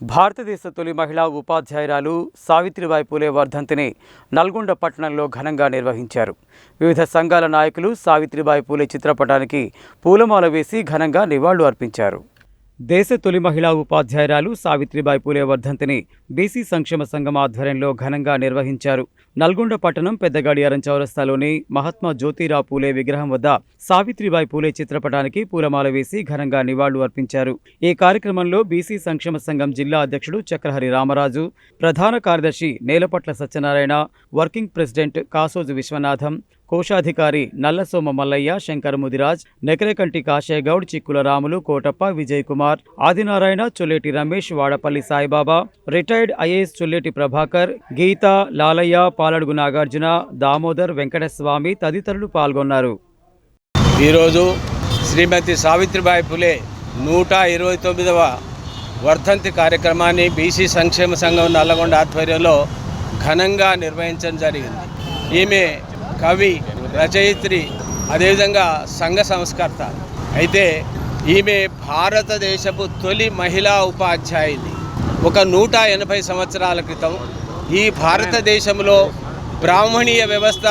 భారతదేశ తొలి మహిళా ఉపాధ్యాయురాలు సావిత్రిబాయి పూలే వర్ధంతిని నల్గొండ పట్టణంలో ఘనంగా నిర్వహించారు. వివిధ సంఘాల నాయకులు సావిత్రిబాయి పూలే చిత్రపటానికి పూలమాల వేసి ఘనంగా నివాళులు అర్పించారు దేశ తొలి మహిళా ఉపాధ్యాయురాలు సావిత్రిబాయి పూలే వర్ధంతిని బీసీ సంక్షేమ సంఘం ఆధ్వర్యంలో ఘనంగా నిర్వహించారు. నల్గొండ పట్టణం పెద్దగడియారం చౌరస్తాలోని మహాత్మా జ్యోతిరావు పూలే విగ్రహం వద్ద సావిత్రిబాయి పూలే చిత్రపటానికి పూలమాల వేసి ఘనంగా నివాళులు అర్పించారు. ఈ కార్యక్రమంలో బీసీ సంక్షేమ సంఘం జిల్లా అధ్యక్షుడు చక్రహరి రామరాజు ప్రధాన కార్యదర్శి నేలపట్ల సత్యనారాయణ వర్కింగ్ ప్రెసిడెంట్ కాసోజు విశ్వనాథం కోశాధికారి నల్లసోమ మల్లయ్య శంకర్ ముదిరాజ్ నెకరేకంటి కాశయ్యగౌడ్ చిక్కుల రాములు కోటప్ప విజయ్ కుమార్ ఆదినారాయణ చొల్లేటి రమేష్ వాడపల్లి సాయిబాబా రిటైర్డ్ ఐఏఎస్ చొల్లేటి ప్రభాకర్ గీత లాలయ్య పాలడుగు నాగార్జున దామోదర్ వెంకటస్వామి తదితరులు పాల్గొన్నారు. ఈరోజు శ్రీమతి సావిత్రిబాయి పులే నూట ఇరవై తొమ్మిదవ వర్ధంతి కార్యక్రమాన్ని బీసీ సంక్షేమ సంఘం నల్లగొండ ఆధ్వర్యంలో ఘనంగా నిర్వహించడం జరిగింది. ఈమె కవి రచయిత్రి అదేవిధంగా సంఘ సంస్కర్త. అయితే ఈమె భారతదేశపు తొలి మహిళా ఉపాధ్యాయుని ఒక నూట ఎనభై సంవత్సరాల క్రితం ఈ భారతదేశంలో బ్రాహ్మణీయ వ్యవస్థ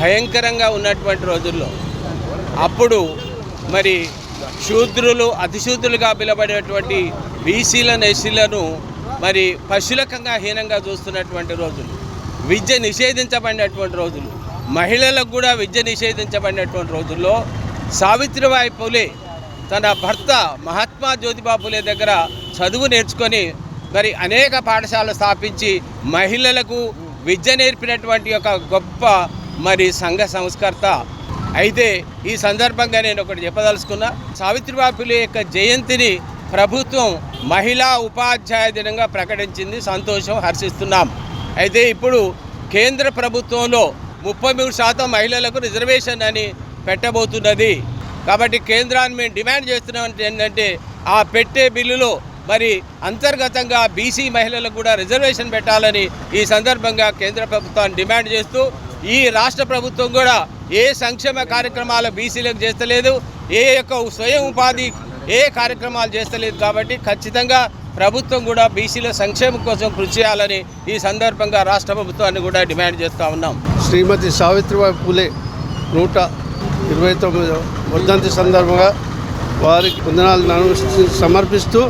భయంకరంగా ఉన్నటువంటి రోజుల్లో అప్పుడు మరి శూద్రులు అతిశూద్రులుగా పిలబడేటువంటి బీసీలను ఎస్సీలను మరి పశులకంగా హీనంగా చూస్తున్నటువంటి రోజులు. విద్య నిషేధించబడినటువంటి రోజులు. మహిళలకు కూడా విద్య నిషేధించబడినటువంటి రోజుల్లో సావిత్రిబాయి పూలే తన భర్త మహాత్మా జ్యోతిబా పూలే దగ్గర చదువు నేర్చుకొని మరి అనేక పాఠశాలలు స్థాపించి మహిళలకు విద్య నేర్పినటువంటి ఒక గొప్ప మరి సంఘ సంస్కర్త. అయితే ఈ సందర్భంగా నేను ఒకటి చెప్పదలుచుకున్నా సావిత్రిబాయి పూలే యొక్క జయంతిని ప్రభుత్వం మహిళా ఉపాధ్యాయ దినంగా ప్రకటించింది. సంతోషం హర్షిస్తున్నాం. అయితే ఇప్పుడు కేంద్ర ప్రభుత్వంలో ముప్పై మూడు శాతం మహిళలకు రిజర్వేషన్ అని పెట్టబోతున్నది. కాబట్టి కేంద్రాన్ని మేము డిమాండ్ చేస్తున్నాం ఏంటంటే ఆ పెట్టే బిల్లులో మరి అంతర్గతంగా బీసీ మహిళలకు కూడా రిజర్వేషన్ పెట్టాలని ఈ సందర్భంగా కేంద్ర ప్రభుత్వాన్ని డిమాండ్ చేస్తూ ఈ రాష్ట్ర ప్రభుత్వం కూడా ఏ సంక్షేమ కార్యక్రమాలు బీసీలకు చేస్తలేదు ఏ యొక్క స్వయం ఉపాధి ఏ కార్యక్రమాలు చేస్తలేదు కాబట్టి ఖచ్చితంగా ప్రభుత్వం కూడా బీసీల సంక్షేమం కోసం కృషి చేయాలని ఈ సందర్భంగా రాష్ట్ర ప్రభుత్వాన్ని కూడా డిమాండ్ చేస్తూ ఉన్నాం. శ్రీమతి సావిత్రిబాయి పూలే నూట ఇరవై తొమ్మిది వర్ధంతి సందర్భంగా వారికి వందనాలు సమర్పిస్తూ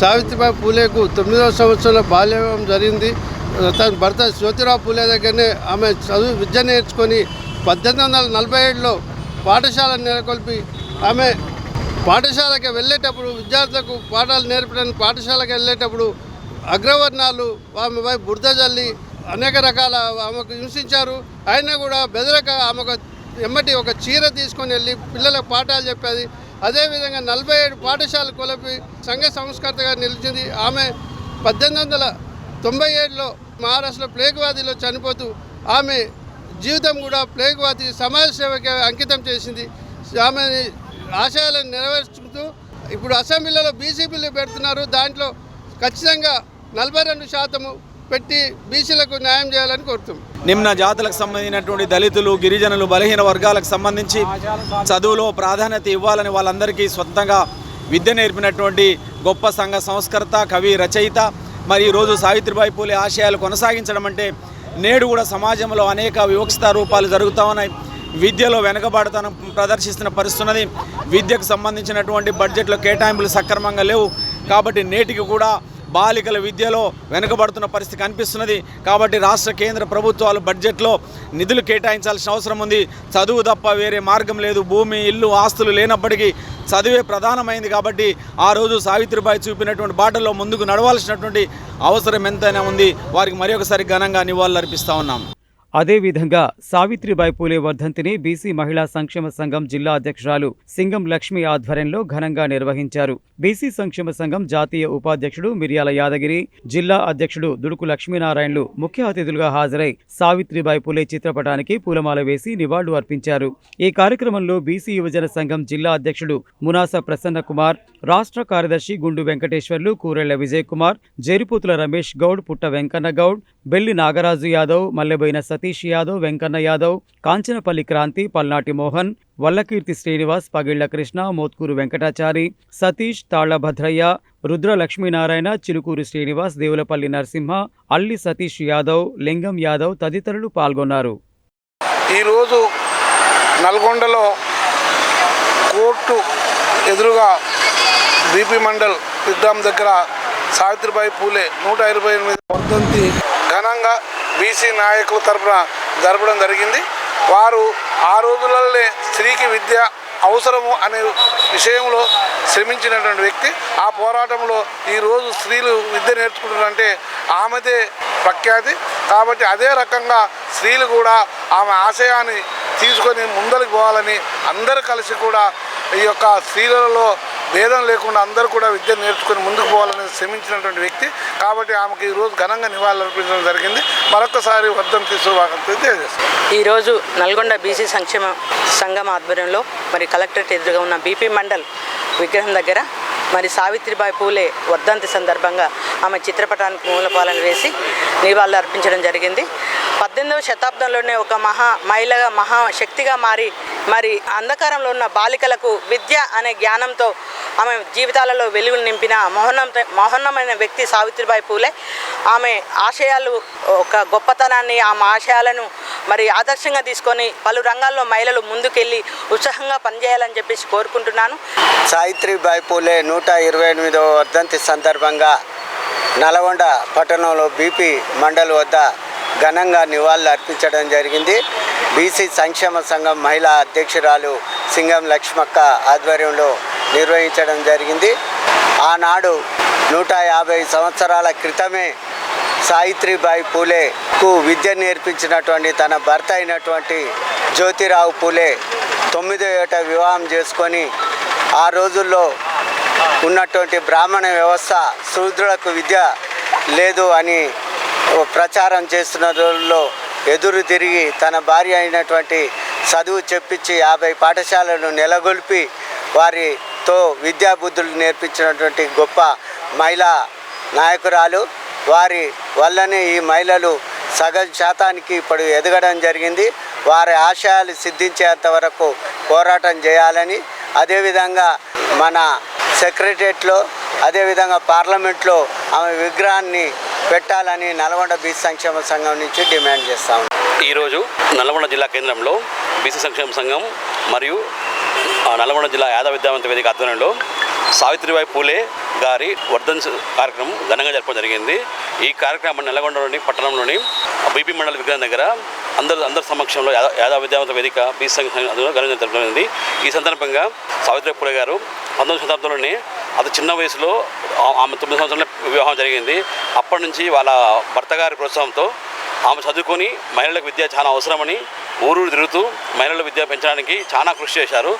సావిత్రిబాయి పూలేకు తొమ్మిదవ సంవత్సరంలో బాల్యం జరిగింది. తన భర్త జ్యోతిరావు పూలే దగ్గరనే ఆమె చదువు విద్య నేర్చుకొని పద్దెనిమిది వందల నలభై ఏడులో పాఠశాల నెలకొల్పి ఆమె పాఠశాలకు వెళ్ళేటప్పుడు విద్యార్థులకు పాఠాలు నేర్పడానికి పాఠశాలకు వెళ్ళేటప్పుడు అగ్రవర్ణాలు ఆమెపై బురద జల్లి అనేక రకాల ఆమెకు హింసించారు. అయినా కూడా బెదరక ఆమెకు ఎమ్మటి ఒక చీర తీసుకొని వెళ్ళి పిల్లలకు పాఠాలు చెప్పేది. అదేవిధంగా నలభై ఏడు పాఠశాల కొలపి సంఘ సంస్కర్తగా నిలిచింది. ఆమె పద్దెనిమిది వందల తొంభై ఏడులో మహారాష్ట్రలో ప్లేగ్ వ్యాధిలో చనిపోతూ ఆమె జీవితం కూడా ప్లేగ్ వ్యాధి సమాజ సేవకి అంకితం చేసింది. ఆమె ఆశయాలను నెరవేర్చుతూ ఇప్పుడు అసెంబ్లీలో బీసీ బిల్లు పెడుతున్నారు. దాంట్లో ఖచ్చితంగా నలభై రెండు శాతము పెట్టి బీసీలకు న్యాయం చేయాలని కోరుతున్నాం. నిమ్న జాతులకు సంబంధించినటువంటి దళితులు గిరిజనులు బలహీన వర్గాలకు సంబంధించి చదువులో ప్రాధాన్యత ఇవ్వాలని వాళ్ళందరికీ సొంతంగా విద్య నేర్పినటువంటి గొప్ప సంఘ సంస్కర్త కవి రచయిత మరి ఈరోజు సావిత్రిబాయి పూలే ఆశయాలు కొనసాగించడం అంటే నేడు కూడా సమాజంలో అనేక వివక్షత రూపాలు జరుగుతూ ఉన్నాయి. విద్యలో వెనుకబాటుతనం ప్రదర్శిస్తున్న పరిస్థితి ఉన్నది విద్యకు సంబంధించినటువంటి బడ్జెట్లో కేటాయింపులు సక్రమంగా లేవు. కాబట్టి నేటికి కూడా బాలికల విద్యలో వెనుకబడుతున్న పరిస్థితి కనిపిస్తున్నది. కాబట్టి రాష్ట్ర కేంద్ర ప్రభుత్వాలు బడ్జెట్లో నిధులు కేటాయించాల్సిన అవసరం ఉంది. చదువు తప్ప వేరే మార్గం లేదు. భూమి ఇల్లు ఆస్తులు లేనప్పటికీ చదువే ప్రధానమైంది కాబట్టి ఆ రోజు సావిత్రిబాయి చూపినటువంటి బాటలో ముందుకు నడవాల్సినటువంటి అవసరం ఎంతైనా ఉంది. వారికి మరొకసారి ఘనంగా నివాళులు అర్పిస్తూ ఉన్నాం. అదేవిధంగా సావిత్రిబాయి పూలే వర్ధంతిని బీసీ మహిళా సంక్షేమ సంఘం జిల్లా అధ్యక్షురాలు సింగం లక్ష్మి ఆధ్వర్యంలో ఘనంగా నిర్వహించారు. బీసీ సంక్షేమ సంఘం జాతీయ ఉపాధ్యక్షుడు మిర్యాల యాదగిరి జిల్లా అధ్యక్షుడు దుడుకు లక్ష్మీనారాయణలు ముఖ్య అతిథులుగా హాజరై సావిత్రిబాయి పూలే చిత్రపటానికి పూలమాల వేసి నివాళులు అర్పించారు. ఈ కార్యక్రమంలో బీసీ యువజన సంఘం జిల్లా అధ్యక్షుడు మునాస ప్రసన్న కుమార్ రాష్ట్ర కార్యదర్శి గుండు వెంకటేశ్వర్లు కూరెళ్ళ విజయ్ కుమార్ జేరిపోతుల రమేష్ గౌడ్ పుట్ట వెంకన్న గౌడ్ బెల్లి నాగరాజు యాదవ్ మల్లెబోయిన సతీష్ యాదవ్ వెంకన్న యాదవ్ కాంచనపల్లి క్రాంతి పల్నాటి మోహన్ వల్లకీర్తి శ్రీనివాస్ పగిళ్ళ కృష్ణ మోత్కూరు వెంకటాచారి సతీష్ తాళ్ళభద్రయ్య రుద్ర లక్ష్మీనారాయణ చిలుకూరు శ్రీనివాస్ దేవులపల్లి నరసింహ అల్లి సతీష్ యాదవ్ లింగం యాదవ్ తదితరులు పాల్గొన్నారు. ఈరోజు నల్గొండలో కోర్టు ఎదురుగా బీపీ మండల్ విగ్రహం దగ్గర సావిత్రిబాయి పూలే నూట ఇరవై ఎనిమిది వర్ధంతి బీసీ నాయకుల తరపున జరపడం జరిగింది. వారు ఆ రోజులలోనే స్త్రీకి విద్య అవసరము అనే విషయంలో శ్రమించినటువంటి వ్యక్తి ఆ పోరాటంలో ఈరోజు స్త్రీలు విద్య నేర్చుకుంటున్నారంటే ఆమెదే ప్రఖ్యాతి. కాబట్టి అదే రకంగా స్త్రీలు కూడా ఆమె ఆశయాన్ని తీసుకొని ముందరికి పోవాలని అందరూ కలిసి కూడా ఈ యొక్క స్త్రీలలో భేదం లేకుండా అందరూ కూడా విద్య నేర్చుకుని ముందుకు పోవాలని శ్రమించినటువంటి వ్యక్తి. కాబట్టి ఆమెకు ఈరోజు ఘనంగా నివాళులు అర్పించడం జరిగింది. మరొకసారి వర్ధం తీసుకోవాలని తెలియజేస్తాం. ఈరోజు నల్గొండ బీసీ సంక్షేమ సంఘం ఆధ్వర్యంలో మరి కలెక్టరేట్ ఎదురుగా ఉన్న బీపీ మండల్ విగ్రహం దగ్గర మరి సావిత్రిబాయి పూలే వర్ధంతి సందర్భంగా ఆమె చిత్రపటానికి మూలపాలను వేసి నివాళులు అర్పించడం జరిగింది. పద్దెనిమిదవ శతాబ్దంలోనే ఒక మహా మహిళగా మహా శక్తిగా మారి మరి అంధకారంలో ఉన్న బాలికలకు విద్య అనే జ్ఞానంతో ఆమె జీవితాలలో వెలుగులు నింపిన మోహనం మోహన్నమైన వ్యక్తి సావిత్రిబాయి పూలే. ఆమె ఆశయాలు ఒక గొప్పతనాన్ని ఆమె ఆశయాలను మరి ఆదర్శంగా తీసుకొని పలు రంగాల్లో మహిళలు ముందుకెళ్ళి ఉత్సాహంగా పనిచేయాలని చెప్పేసి కోరుకుంటున్నాను. సావిత్రిబాయి పూలే నూట ఇరవై ఎనిమిదవ వర్ధంతి సందర్భంగా నల్గొండ పట్టణంలో బీపీ మండల్ వద్ద ఘనంగా నివాళులు అర్పించడం జరిగింది. బీసీ సంక్షేమ సంఘం మహిళా అధ్యక్షురాలు సింగం లక్ష్మక్క ఆధ్వర్యంలో నిర్వహించడం జరిగింది. ఆనాడు నూట యాభై సంవత్సరాల క్రితమే సావిత్రిబాయి పూలేకు విద్య నేర్పించినటువంటి తన భర్త అయినటువంటి జ్యోతిరావు పూలే తొమ్మిదో ఏట వివాహం చేసుకొని ఆ రోజుల్లో ఉన్నటువంటి బ్రాహ్మణ వ్యవస్థ శూద్రులకు విద్య లేదు అని ప్రచారం చేస్తున్న రోజుల్లో ఎదురు తిరిగి తన భార్య అయినటువంటి చదువు చెప్పించి యాభై పాఠశాలను నెలగొల్పి వారితో విద్యాబుద్ధులు నేర్పించినటువంటి గొప్ప మహిళా నాయకురాలు. వారి వల్లనే ఈ మహిళలు సగం శాతానికి ఇప్పుడు ఎదగడం జరిగింది. వారి ఆశయాలు సిద్ధించేంత వరకు పోరాటం చేయాలని అదేవిధంగా మన సెక్రటరియట్లో అదేవిధంగా పార్లమెంట్లో ఆమె విగ్రహాన్ని పెట్టాలని నల్గొండ బీచ్ సంక్షేమ సంఘం నుంచి డిమాండ్ చేస్తాం ఈరోజు నల్గొండ జిల్లా కేంద్రంలో బీసీ సంక్షేమ సంఘం మరియు నల్గొండ జిల్లా యాదవ విద్యావంత వేదిక ఆధ్వర్యంలో సావిత్రిబాయి పూలే గారి వర్ధన్ కార్యక్రమం ఘనంగా జరపడం జరిగింది. ఈ కార్యక్రమం నల్గొండలోని పట్టణంలోని బీపీ మండల విగ్రహం దగ్గర అందరు అందరి సమక్షంలో యాదవ యాదవ విద్యావంత వేదిక బీసీ సంఘం ఘనంగా జరపడం జరిగింది. ఈ సందర్భంగా సావిత్రిబాయి పూలే గారు పంతొమ్మిది శతాబ్దంలోనే అది చిన్న వయసులో ఆమె తొమ్మిది సంవత్సరాల వివాహం జరిగింది. అప్పటి నుంచి వాళ్ళ భర్త గారి ప్రోత్సాహంతో ఆమె చదువుకొని మహిళలకు విద్య చాలా అవసరమని ఊరూరు తిరుగుతూ మహిళల విద్య పెంచడానికి చాలా కృషి చేశారు.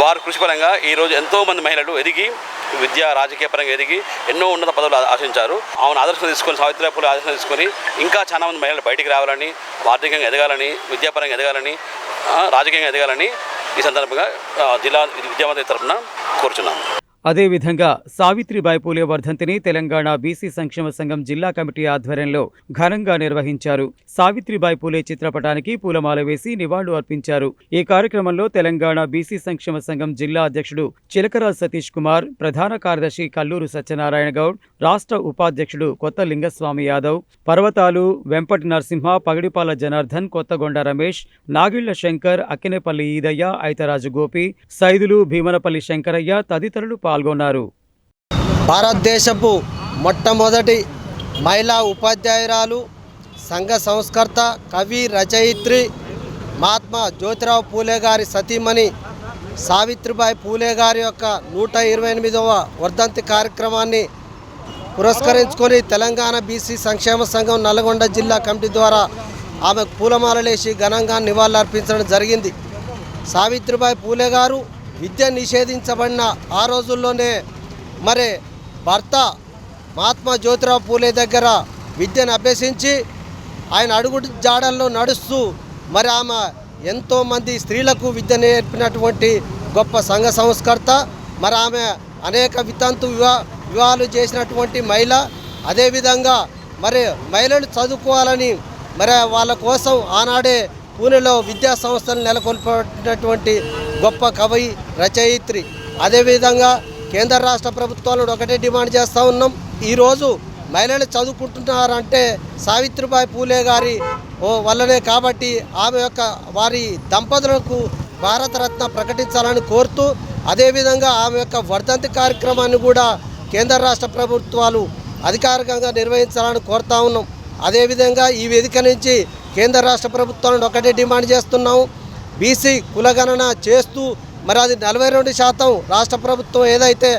వారి కృషి పరంగా ఈరోజు ఎంతోమంది మహిళలు ఎదిగి విద్య రాజకీయ పరంగా ఎదిగి ఎన్నో ఉన్నత పదవులు ఆశించారు. ఆమెను ఆదర్శం తీసుకొని సావిత్రిబాయి ఆదర్శం తీసుకొని ఇంకా చాలా మంది మహిళలు బయటికి రావాలని ఆర్థికంగా ఎదగాలని విద్యాపరంగా ఎదగాలని రాజకీయంగా ఎదగాలని ఈ సందర్భంగా జిల్లా విద్యామంత్రి తరఫున కోరుచున్నాము అదేవిధంగా సావిత్రిబాయి పూలే వర్ధంతిని తెలంగాణ బీసీ సంక్షేమ సంఘం జిల్లా కమిటీ ఆధ్వర్యంలో ఘనంగా నిర్వహించారు. సావిత్రిబాయి పూలే చిత్రపటానికి పూలమాల వేసి నివాళులు అర్పించారు. ఈ కార్యక్రమంలో తెలంగాణ బీసీ సంక్షేమ సంఘం జిల్లా అధ్యక్షుడు చిలకరాజ్ సతీష్ కుమార్ ప్రధాన కార్యదర్శి కల్లూరు సత్యనారాయణ గౌడ్ రాష్ట్ర ఉపాధ్యక్షుడు కొత్త లింగస్వామి యాదవ్ పర్వతాలు వెంపటి నరసింహ పగిడిపాల జనార్దన్ కొత్తగొండ రమేష్ నాగిళ్ళ శంకర్ అక్కినేపల్లి ఈదయ్య ఐతరాజు గోపి సైదులు భీమనపల్లి శంకరయ్య తదితరులు పాల్గొన్నారు. భారతదేశపు మొట్టమొదటి మహిళా ఉపాధ్యాయురాలు సంఘ సంస్కర్త కవి రచయిత్రి మహాత్మా జ్యోతిరావు పూలే గారి సతీమణి సావిత్రిబాయి పూలే గారి యొక్క నూట ఇరవై ఎనిమిదవ వర్ధంతి కార్యక్రమాన్ని పురస్కరించుకొని తెలంగాణ బీసీ సంక్షేమ సంఘం నల్గొండ జిల్లా కమిటీ ద్వారా ఆమెకు పూలమాలలేసి ఘనంగా నివాళులర్పించడం జరిగింది. సావిత్రిబాయి పూలే గారు విద్య నిషేధించబడిన ఆ రోజుల్లోనే మరి భర్త మహాత్మా జ్యోతిరావు పూలే దగ్గర విద్యను అభ్యసించి ఆయన అడుగు జాడల్లో నడుస్తూ మరి ఆమె ఎంతోమంది స్త్రీలకు విద్య నేర్పినటువంటి గొప్ప సంఘ సంస్కర్త. మరి ఆమె అనేక వితంతు వివా వివాహాలు చేసినటువంటి మహిళ. అదేవిధంగా మరి మహిళలు చదువుకోవాలని మరి వాళ్ళ కోసం ఆనాడే పూణెలో విద్యా సంస్థలు నెలకొల్పినటువంటి గొప్ప కవి రచయిత్రి. అదేవిధంగా కేంద్ర రాష్ట్ర ప్రభుత్వాలను ఒకటే డిమాండ్ చేస్తూ ఉన్నాం. ఈరోజు మహిళలు చదువుకుంటున్నారంటే సావిత్రిబాయి పూలే గారి ఓ వల్లనే కాబట్టి ఆమె యొక్క వారి దంపతులకు భారతరత్న ప్రకటించాలని కోరుతూ అదేవిధంగా ఆమె యొక్క వర్ధంతి కార్యక్రమాన్ని కూడా కేంద్ర రాష్ట్ర ప్రభుత్వాలు అధికారికంగా నిర్వహించాలని కోరుతా ఉన్నాం. అదేవిధంగా ఈ వేదిక నుంచి కేంద్ర రాష్ట్ర ప్రభుత్వాలను ఒకటే డిమాండ్ చేస్తున్నాము బీసీ కులగణన చేస్తూ మరి అది నలభై రెండు శాతం రాష్ట్ర ప్రభుత్వం ఏదైతే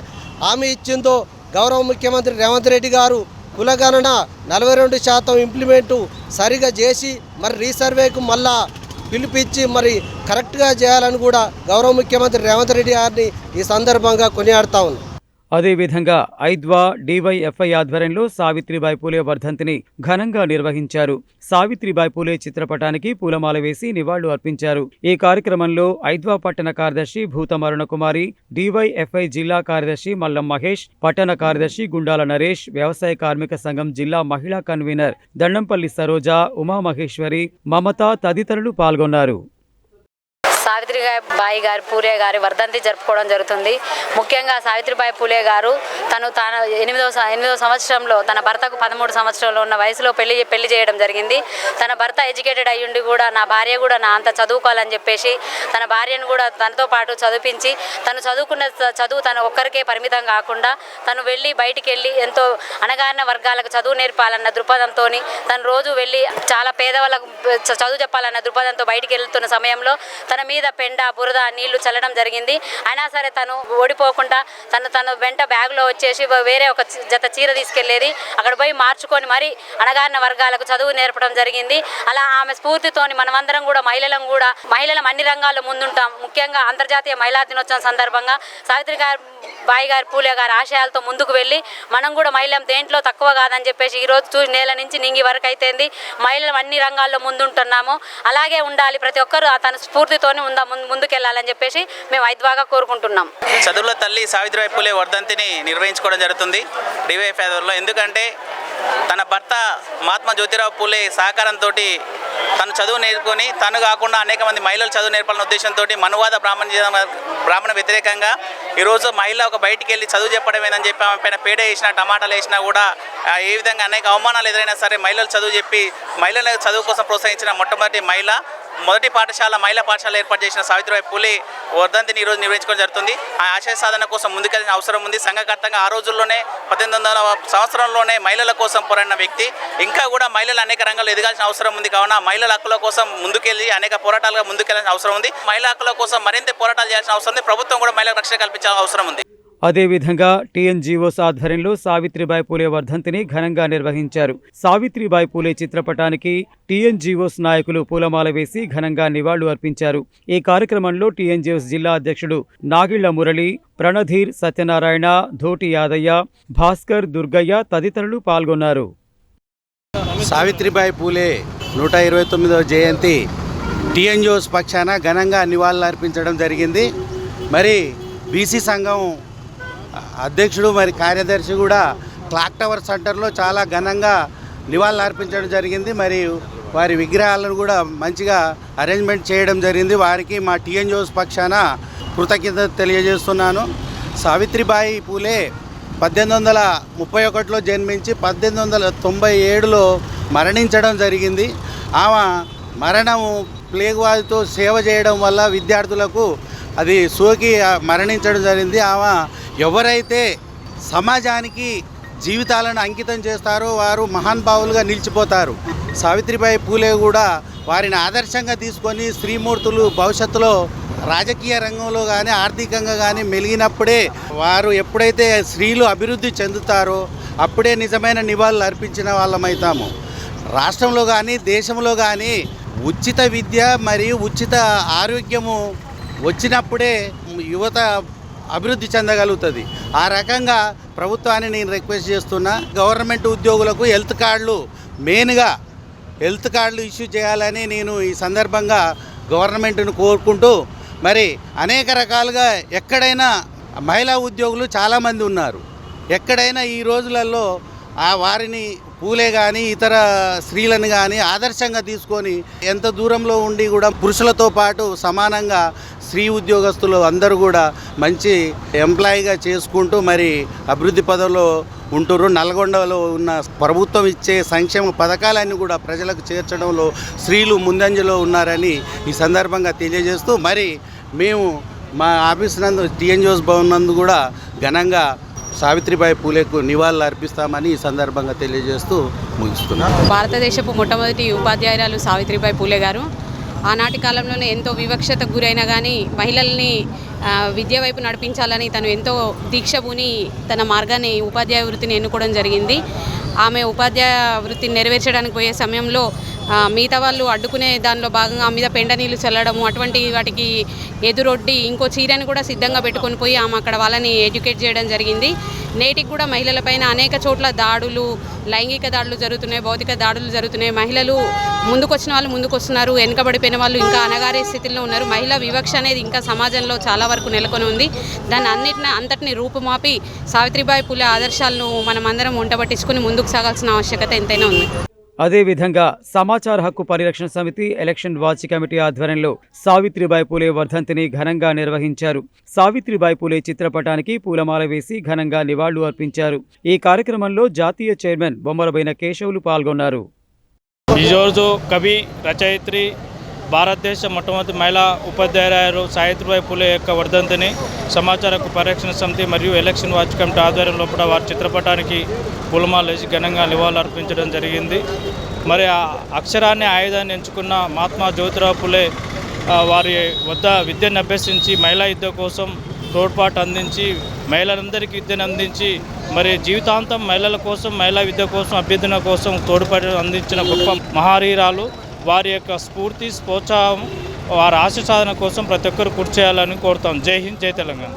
హామీ ఇచ్చిందో గౌరవ ముఖ్యమంత్రి రేవంత్ రెడ్డి గారు కులగణన నలభై రెండు శాతం ఇంప్లిమెంటు సరిగా చేసి మరి రీసర్వేకు మళ్ళా పిలిపించి మరి కరెక్ట్గా చేయాలని కూడా గౌరవ ముఖ్యమంత్రి రేవంత్ రెడ్డి గారిని ఈ సందర్భంగా కొనియాడుతా ఉన్నాం. అదేవిధంగా ఐద్వా డివైఎఫ్ఐ ఆధ్వర్యంలో సావిత్రిబాయి పూలే వర్ధంతిని ఘనంగా నిర్వహించారు. సావిత్రిబాయి పూలే చిత్రపటానికి పూలమాల వేసి నివాళులు అర్పించారు. ఈ కార్యక్రమంలో ఐద్వా పట్టణ కార్యదర్శి భూతమరుణ కుమారి డివైఎఫ్ఐ జిల్లా కార్యదర్శి మల్లం మహేష్ పట్టణ కార్యదర్శి గుండాల నరేష్ వ్యవసాయ కార్మిక సంఘం జిల్లా మహిళా కన్వీనర్ దండంపల్లి సరోజ ఉమామహేశ్వరి మమత తదితరులు పాల్గొన్నారు. సావిత్రిబాయి బాయి గారి పూలే గారి వర్ధంతి జరుపుకోవడం జరుగుతుంది. ముఖ్యంగా సావిత్రిబాయి పూలే గారు తను తన ఎనిమిదవ ఎనిమిదో ఎనిమిదవ సంవత్సరంలో తన భర్తకు పదమూడు సంవత్సరంలో ఉన్న వయసులో పెళ్ళి పెళ్ళి చేయడం జరిగింది. తన భర్త ఎడ్యుకేటెడ్ అయ్యుండి కూడా నా భార్య కూడా నా అంత చదువుకోవాలని చెప్పేసి తన భార్యను కూడా తనతో పాటు చదివించి తను చదువుకున్న చదువు తను ఒక్కరికే పరిమితం కాకుండా తను వెళ్ళి బయటికి వెళ్ళి ఎంతో అణగారిన వర్గాలకు చదువు నేర్పాలన్న దృక్పథంతో తను రోజు వెళ్ళి చాలా పేదవాళ్ళకు చదువు చెప్పాలన్న దృక్పథంతో బయటికి వెళ్తున్న సమయంలో తన మీద పెండ బురద నీళ్ళు చల్లడం జరిగింది. అయినా సరే తను ఓడిపోకుండా తను తను వెంట బ్యాగులో వచ్చేసి వేరే ఒక జత చీర తీసుకెళ్ళేది. అక్కడ పోయి మార్చుకొని మరి అణగారిన వర్గాలకు చదువు నేర్పడం జరిగింది. అలా ఆమె స్ఫూర్తితోని మనమందరం కూడా మహిళలం కూడా మహిళలం అన్ని రంగాల్లో ముందుంటాం. ముఖ్యంగా అంతర్జాతీయ మహిళా దినోత్సవం సందర్భంగా సావిత్రి గారు బాయి గారు పూలే గారి ఆశయాలతో ముందుకు వెళ్ళి మనం కూడా మహిళం దేంట్లో తక్కువ కాదని చెప్పేసి ఈ రోజు చూసి నేల నుంచి నింగి వరకు అయితేంది మహిళలు అన్ని రంగాల్లో ముందుంటున్నాము. అలాగే ఉండాలి ప్రతి ఒక్కరు తన స్ఫూర్తితోనే ఉందా. ముందు ముందుకెళ్ళాలని చెప్పేసి మేము ఐద్వాగా కోరుకుంటున్నాం. చదువుల తల్లి సావిత్రిబాయి పూలే వర్ధంతిని నిర్వహించుకోవడం జరుగుతుంది. డివైఎఫ్ ఆధ్వర్యంలో ఎందుకంటే తన భర్త మహాత్మా జ్యోతిరావు పూలే సహకారంతో తను చదువు నేర్చుకొని తను కాకుండా అనేక మంది మహిళలు చదువు నేర్పాలనే ఉద్దేశంతో మనువాద బ్రాహ్మణ బ్రాహ్మణ వ్యతిరేకంగా ఈరోజు మహిళ ఒక బయటికి వెళ్ళి చదువు చెప్పడం ఏందని చెప్పి ఆమె పైన పేడ వేసినా టమాటాలు వేసినా కూడా ఏ విధంగా అనేక అవమానాలు ఎదురైనా సరే మహిళలు చదువు చెప్పి మహిళల చదువు కోసం ప్రోత్సహించిన మొట్టమొదటి మహిళ మొదటి పాఠశాల మహిళా పాఠశాల ఏర్పాటు చేసిన సావిత్రిబాయి పూలే వర్ధంతిని ఈరోజు నిర్వహించుకోవడం జరుగుతుంది. ఆ ఆశయ సాధన కోసం ముందుకెళ్ళిన అవసరం ఉంది. సంఘకర్తంగా ఆ రోజుల్లోనే పద్దెనిమిది వందల సంవత్సరంలోనే మహిళల కోసం పోరాడిన వ్యక్తి. ఇంకా కూడా మహిళలు అనేక రంగాల్లో ఎదగాల్సిన అవసరం ఉంది. కావున మహిళల హక్కుల కోసం ముందుకెళ్ళి అనేక పోరాటాలుగా ముందుకెళ్ళాల్సిన అవసరం ఉంది. మహిళా హక్కుల కోసం మరింత పోరాటాలు చేయాల్సిన అవసరం ఉంది. ప్రభుత్వం కూడా మహిళలకు రక్షణ కల్పించాల్సిన అవసరం ఉంది. అదేవిధంగా టీఎన్జీఓస్ ఆధ్వర్యంలో సావిత్రిబాయి పూలే వర్ధంతిని ఘనంగా నిర్వహించారు. సావిత్రిబాయి పూలే చిత్రపటానికి టీఎన్జీఓస్ నాయకులు పూలమాల వేసి ఘనంగా నివాళులు అర్పించారు. ఈ కార్యక్రమంలో టీఎన్జీఓస్ జిల్లా అధ్యక్షుడు నాగిళ్ళ మురళి ప్రణధీర్ సత్యనారాయణ ధోటి యాదయ్య భాస్కర్ దుర్గయ్య తదితరులు పాల్గొన్నారు. సావిత్రిబాయి పూలే నూట ఇరవై తొమ్మిదవ జయంతి టిఎన్జిఓస్ పక్షాన ఘనంగా నివాళులు అర్పించడం జరిగింది. మరి బీసీ సంఘం అధ్యక్షుడు మరి కార్యదర్శి కూడా క్లాక్ టవర్ సెంటర్లో చాలా ఘనంగా నివాళులు అర్పించడం జరిగింది. మరి వారి విగ్రహాలను కూడా మంచిగా అరేంజ్మెంట్ చేయడం జరిగింది. వారికి మా టీఎన్జిఓస్ పక్షాన కృతజ్ఞత తెలియజేస్తున్నాను. సావిత్రిబాయి పూలే పద్దెనిమిది వందల ముప్పై ఒకటిలో జన్మించి పద్దెనిమిది వందల తొంభై ఏడులో మరణించడం జరిగింది. ఆమె మరణము ప్లేగ్ వ్యాధితో సేవ చేయడం వల్ల విద్యార్థులకు అది సోకి మరణించడం జరిగింది. ఆమె ఎవరైతే సమాజానికి జీవితాలను అంకితం చేస్తారో వారు మహానుభావులుగా నిలిచిపోతారు. సావిత్రిబాయి పూలే కూడా వారిని ఆదర్శంగా తీసుకొని స్త్రీమూర్తులు భవిష్యత్తులో రాజకీయ రంగంలో కానీ ఆర్థికంగా కానీ మెలిగినప్పుడే వారు ఎప్పుడైతే స్త్రీలు అభివృద్ధి చెందుతారో అప్పుడే నిజమైన నివాళులు అర్పించిన వాళ్ళమవుతాము రాష్ట్రంలో కానీ దేశంలో కానీ ఉచిత విద్య మరియు ఉచిత ఆరోగ్యము వచ్చినప్పుడే యువత అభివృద్ధి చెందగలుగుతుంది. ఆ రకంగా ప్రభుత్వాన్ని నేను రిక్వెస్ట్ చేస్తున్నా గవర్నమెంట్ ఉద్యోగులకు హెల్త్ కార్డులు మెయిన్గా హెల్త్ కార్డులు ఇష్యూ చేయాలని నేను ఈ సందర్భంగా గవర్నమెంట్ను కోరుకుంటూ మరి అనేక రకాలుగా ఎక్కడైనా మహిళా ఉద్యోగులు చాలామంది ఉన్నారు. ఎక్కడైనా ఈ రోజులలో ఆ వారిని పూలే కానీ ఇతర స్త్రీలను కానీ ఆదర్శంగా తీసుకొని ఎంత దూరంలో ఉండి కూడా పురుషులతో పాటు సమానంగా స్త్రీ ఉద్యోగస్తులు అందరూ కూడా మంచి ఎంప్లాయీగా చేసుకుంటూ మరి అభివృద్ధి పదవిలో ఉంటున్నారు నల్గొండలో ఉన్న ప్రభుత్వం ఇచ్చే సంక్షేమ పథకాలన్నీ కూడా ప్రజలకు చేర్చడంలో స్త్రీలు ముందంజలో ఉన్నారని ఈ సందర్భంగా తెలియజేస్తూ మరి మేము మా ఆఫీస్ నందు టిఎన్జిఓస్ భవన్ నందు కూడా ఘనంగా సావిత్రిబాయి పూలేకు నివాళులు అర్పిస్తామని ఈ సందర్భంగా తెలియజేస్తూ ముగిస్తున్నాం. భారతదేశపు మొట్టమొదటి ఉపాధ్యాయురాలు సావిత్రిబాయి పూలే గారు. ఆనాటి కాలంలోనే ఎంతో వివక్షతకు గురైన కానీ మహిళల్ని విద్య వైపు నడిపించాలని తను ఎంతో దీక్ష పూని తన మార్గాన్ని ఉపాధ్యాయ వృత్తిని ఎన్నుకోవడం జరిగింది. ఆమె ఉపాధ్యాయ వృత్తిని నెరవేర్చడానికి పోయే సమయంలో మిగతా వాళ్ళు అడ్డుకునే దానిలో భాగంగా ఆ మీద పెండ నీళ్ళు చల్లడము అటువంటి వాటికి ఎదురొడ్డి ఇంకో చీరని కూడా సిద్ధంగా పెట్టుకొని పోయి ఆమె అక్కడ వాళ్ళని ఎడ్యుకేట్ చేయడం జరిగింది. నేటికి కూడా మహిళలపైన అనేక చోట్ల దాడులు లైంగిక దాడులు జరుగుతున్నాయి భౌతిక దాడులు జరుగుతున్నాయి. మహిళలు ముందుకొచ్చిన వాళ్ళు ముందుకొస్తున్నారు వెనుకబడిపోయిన వాళ్ళు ఇంకా అనగారే స్థితిలో ఉన్నారు. మహిళా వివక్ష అనేది ఇంకా సమాజంలో చాలా వరకు నెలకొని ఉంది. దాన్ని అన్నిటిని అంతటిని రూపుమాపి సావిత్రిబాయి పులే ఆదర్శాలను మనం అందరం వంటబట్టించుకుని ముందుకు సాగాల్సిన ఆవశ్యకత ఎంతైనా ఉంది. అదేవిధంగా సమాచార హక్కు పరిరక్షణ సమితి ఎలక్షన్ వాచ్ కమిటీ ఆధ్వర్యంలో సావిత్రిబాయి పూలే వర్ధంతిని ఘనంగా నిర్వహించారు. సావిత్రిబాయి పూలే చిత్రపటానికి పూలమాల వేసి ఘనంగా నివాళులు అర్పించారు. ఈ కార్యక్రమంలో జాతీయ చైర్మన్ బొమ్మలబైన కేశవులు పాల్గొన్నారు. ఈరోజు కవి రచయిత్రి భారతదేశ మొట్టమొదటి మహిళా ఉపాధ్యాయురాలు సావిత్రిబాయి పూలే యొక్క వర్ధంతిని సమాచార పరిరక్షణ సమితి మరియు ఎలక్షన్ వాచ్ కమిటీ ఆధ్వర్యంలో కూడా వారి చిత్రపటానికి పూలమాలేసి ఘనంగా నివాళులర్పించడం జరిగింది. మరి ఆ అక్షరాన్ని ఆయుధాన్ని ఎంచుకున్న మహాత్మా జ్యోతిరావు పూలే వారి వద్ద విద్యను అభ్యసించి మహిళా విద్య కోసం తోడ్పాటు అందించి మహిళలందరికీ విద్యను అందించి మరి జీవితాంతం మహిళల కోసం మహిళా విద్య కోసం అభ్యర్థన కోసం తోడ్పాటు అందించిన గొప్ప మహారీరాలు వారి యొక్క స్ఫూర్తి ప్రోత్సాహం వారి ఆశ సాధన కోసం ప్రతి ఒక్కరు కృషి చేయాలని కోరుతాం. జై హింద్ జై తెలంగాణ.